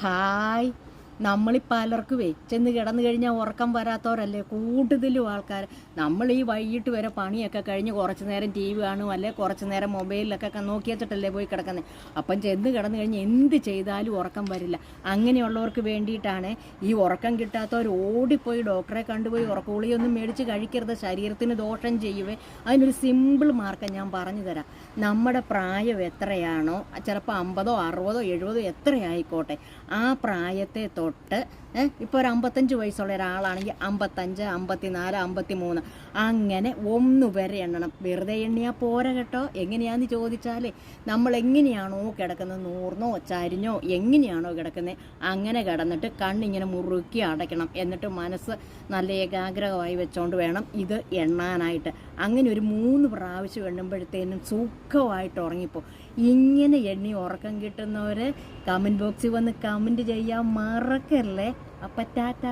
Hi. നമ്മളീ പലർക്ക് ചെന്ന് കിടന്നു കഴിഞ്ഞാൽ ഉറക്കം വരാത്തവരല്ലേ? കൂടുതലും ആൾക്കാർ നമ്മൾ ഈ വൈകിട്ട് വരെ പണിയൊക്കെ കഴിഞ്ഞ് കുറച്ച് നേരം ടി വി കാണും അല്ലെ കുറച്ച് നേരം മൊബൈലിലൊക്കെ നോക്കി വെച്ചിട്ടല്ലേ പോയി കിടക്കുന്നത് അപ്പം ചെന്ന് കിടന്നു കഴിഞ്ഞാൽ എന്ത് ചെയ്താലും ഉറക്കം വരില്ല. അങ്ങനെയുള്ളവർക്ക് വേണ്ടിയിട്ടാണ് ഈ ഉറക്കം കിട്ടാത്തവർ ഓടിപ്പോയി ഡോക്ടറെ കണ്ടുപോയി ഉറക്കഗുളിയൊന്നും മേടിച്ച് കഴിക്കരുത് ശരീരത്തിന് ദോഷം ചെയ്യുവേ. അതിനൊരു സിമ്പിൾ മാർക്കം ഞാൻ പറഞ്ഞു തരാം. നമ്മുടെ പ്രായം എത്രയാണോ ചിലപ്പോൾ അമ്പതോ അറുപതോ എഴുപതോ എത്രയായിക്കോട്ടെ ആ പ്രായത്തെ തൊട്ട് ഇപ്പോൾ ഒരു അമ്പത്തഞ്ച് വയസ്സുള്ള ഒരാളാണെങ്കിൽ അമ്പത്തഞ്ച് അമ്പത്തിനാല് അമ്പത്തി മൂന്ന് അങ്ങനെ ഒന്ന് വരെ എണ്ണണം. വെറുതെ എണ്ണിയാൽ പോരാ കേട്ടോ. എങ്ങനെയാന്ന് ചോദിച്ചാലേ നമ്മൾ എങ്ങനെയാണോ കിടക്കുന്നത് നൂറിനോ ചരിഞ്ഞോ എങ്ങനെയാണോ കിടക്കുന്നത് അങ്ങനെ കിടന്നിട്ട് കണ്ണിങ്ങനെ മുറുക്കി അടയ്ക്കണം. എന്നിട്ട് മനസ്സ് നല്ല ഏകാഗ്രമായി വെച്ചോണ്ട് വേണം ഇത് എണ്ണാനായിട്ട്. അങ്ങനെ ഒരു മൂന്ന് പ്രാവശ്യം എണ്ണുമ്പോഴത്തേനും സുഖമായിട്ട് ഉറങ്ങിപ്പോ. ഇങ്ങനെ എണ്ണി ഉറക്കം കിട്ടുന്നവര് കമന്റ് ബോക്സിൽ വന്ന് കമന്റ് ചെയ്യാൻ മറക്കല്ലേ അപ്പം ടാറ്റ.